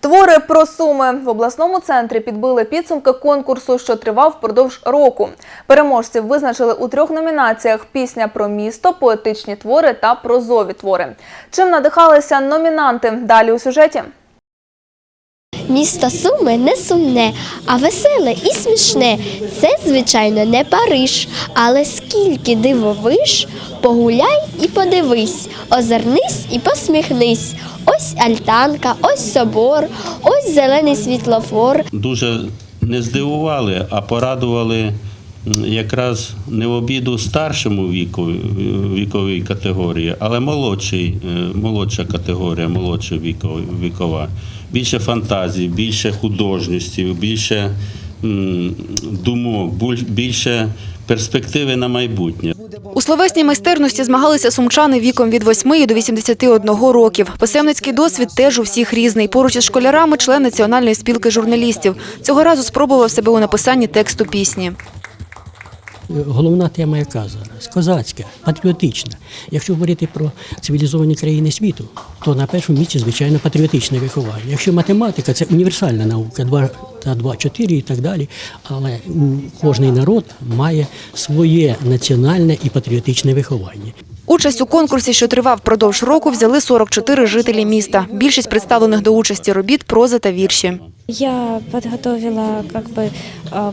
Твори про суми в обласному центрі підбили підсумки конкурсу, що тривав впродовж року. Переможців визначили у трьох номінаціях: пісня про місто, поетичні твори та прозові твори. Чим надихалися номінанти? Далі у сюжеті. Місто Суми не сумне, а веселе і смішне. Це, звичайно, не Париж. Але скільки дивовиш, погуляй і подивись, озирнись і посміхнись. Ось альтанка, ось собор, ось зелений світлофор. дуже не здивували, а порадували якраз не в обіду старшому віку, віковій категорії, але молодший, е, молодша категорія, молодша вікова. Більше фантазії, більше художності, більше думок, більше перспективи на майбутнє. У словесній майстерності змагалися сумчани віком від 8 до 81 років. Писемницький досвід теж у всіх різний. Поруч із школярами член Національної спілки журналістів. Цього разу спробував себе у написанні тексту пісні. Головна тема яка зараз? Козацька, патріотична. Якщо говорити про цивілізовані країни світу, то на першому місці, звичайно, патріотичне виховання. Якщо математика це універсальна наука, 2 та 2, 4 і так далі. Але кожний народ має своє національне і патріотичне виховання. Участь у конкурсі, що тривав впродовж року, взяли 44 жителі міста. Більшість представлених до участі робіт проза та вірші. Я подготовила как бы а,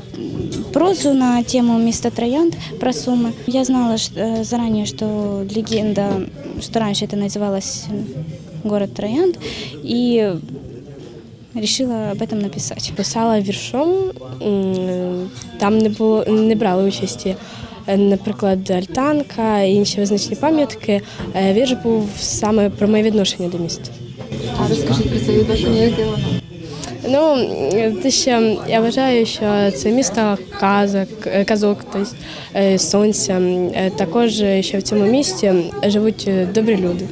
прозу на тему «Место Троянд» про Сумы. Я знала ш- э, заранее, что легенда, что раньше это называлось город Троянд, и решила об этом написать. Писала віршом, м, там не було не брали участі. е, Наприклад, альтанка і інші визначні пам'ятки. Е, Вірш був саме про моє відношення до міста. А розкажіть про своє відношення, яке воно? Ну, те, що я вважаю, що це місто казок, е, казок, тобто сонця. Також, що в цьому місті живуть добрі люди.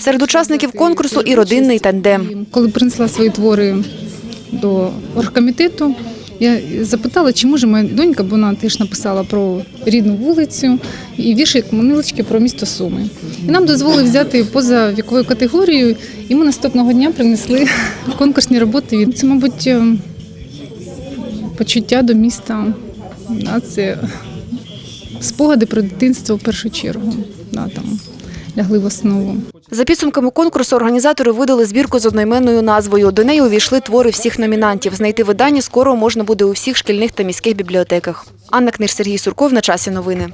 Серед учасників конкурсу і родинний тандем. Коли принесла свої твори до оргкомітету, я запитала, чи може моя донька, бо вона теж написала про рідну вулицю і віршик невеличкий про місто Суми. І нам дозволили взяти поза віковою категорією, і ми наступного дня принесли конкурсні роботи. Це, мабуть, е, почуття до міста. Це спогади про дитинство в першу чергу. Да, там лягли в основу. За підсумками конкурсу організатори видали збірку з одноіменною назвою. До неї увійшли твори всіх номінантів. Знайти видання скоро можна буде у всіх шкільних та міських бібліотеках. Анна Книж, Сергій Сурков на часі новини.